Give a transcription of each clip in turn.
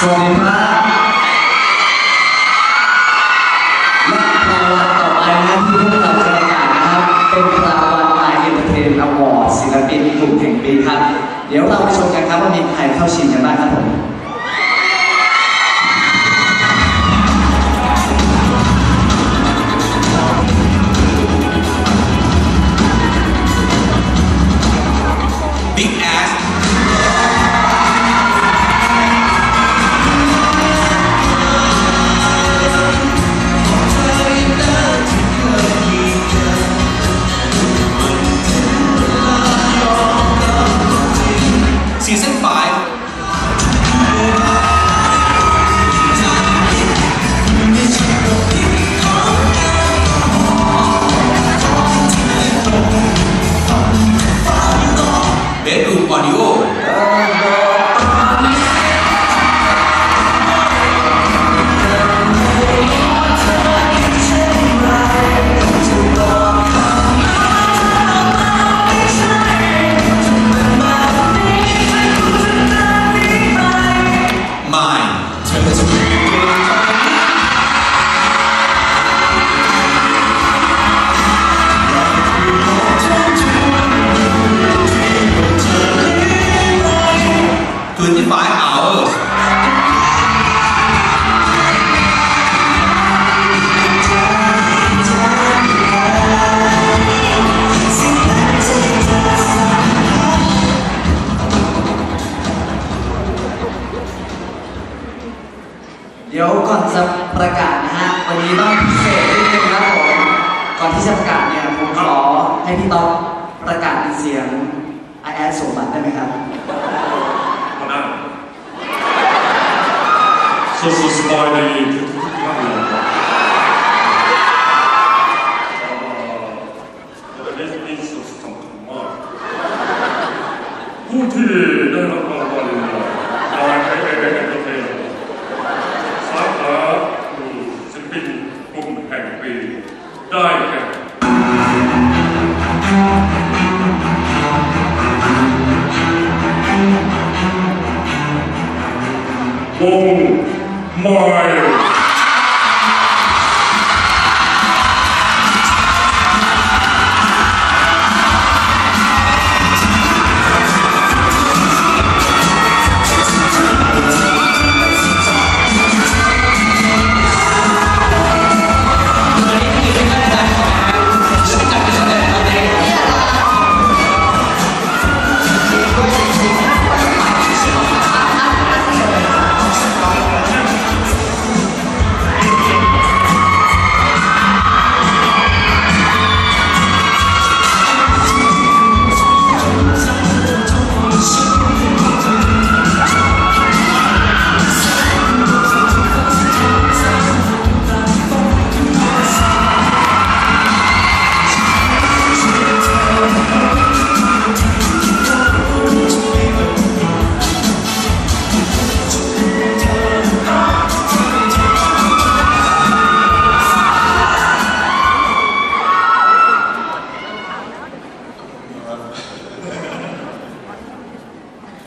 สวัสดีครับและรางวัลต่อไปนะที่พวกเราจะประกาศนะครับ เป็นรางวัลายเอ็นเตอร์เทนอวอร์ดศิลปินกลุ่มแห่งปีครับ เดี๋ยวเราไปชมกันครับว่ามีใครเข้าชิงกันบ้างครับผม เดี๋ยวก่อนจะประกาศนะฮะวันนี้ต้องพิเศษนิดนึงครับผมก่อนที่จะประกาศเนี่ยผมขอให้พี่ต๊อกประกาศเป็นเสียงไอแอดสมบัติได้ไหมครับก็ได้สุดสุดสบายดีทุก ไ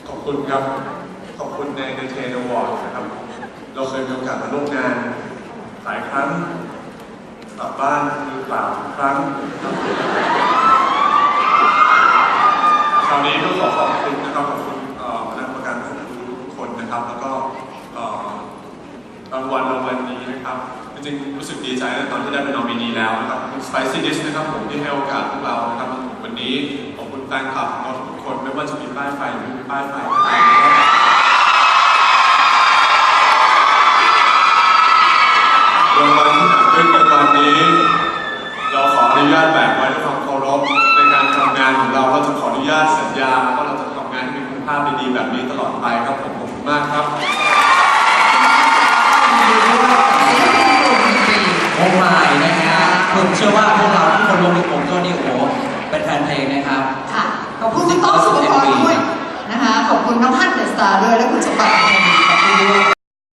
ขอบคุณครับ ขอบคุณในเทนอวอร์ดนะครับ เราเคยมีโอกาสมาร่วมงานหลายครั้งกลับบ้านมือเปล่าครั้ง คราวนี้ก็ขอขอบคุณนะครับขอบคุณคณะกรรมการทุกคนนะครับ แล้วก็รางวัลรางวัลนี้นะครับจริงๆรู้สึกดีใจนะตอนที่ได้เป็นนอมินีแล้วนะครับ Spicy Dish นะครับผมที่ให้โอกาส แฟนคลับของเราทุกคนไม่ว่าจะมีป้ายไฟหรือไม่มีป้ายไฟก็ตามรางวัลที่หนักขึ้นในวันนี้ เราขออนุญาตแบกไว้ด้วยความเคารพในการทำงานของเราเราจะขออนุญาตสัญญาว่าเราจะทำงานให้มีคุณภาพดีๆแบบนี้ตลอดไปครับผมขอบคุณมากครับโอ้ไม่นะครับผมเชื่อว่าพวกเราทุกคนรวมถึงผมก็นี่โอ้ เป็นแฟนเพลงนะครับ ค่ะ ขอบคุณคุณต้องสุภกรด้วยนะคะ ขอบคุณน้องฮั่นเดอะสตาร์ด้วยและคุณสมบัติขอบคุณด้วย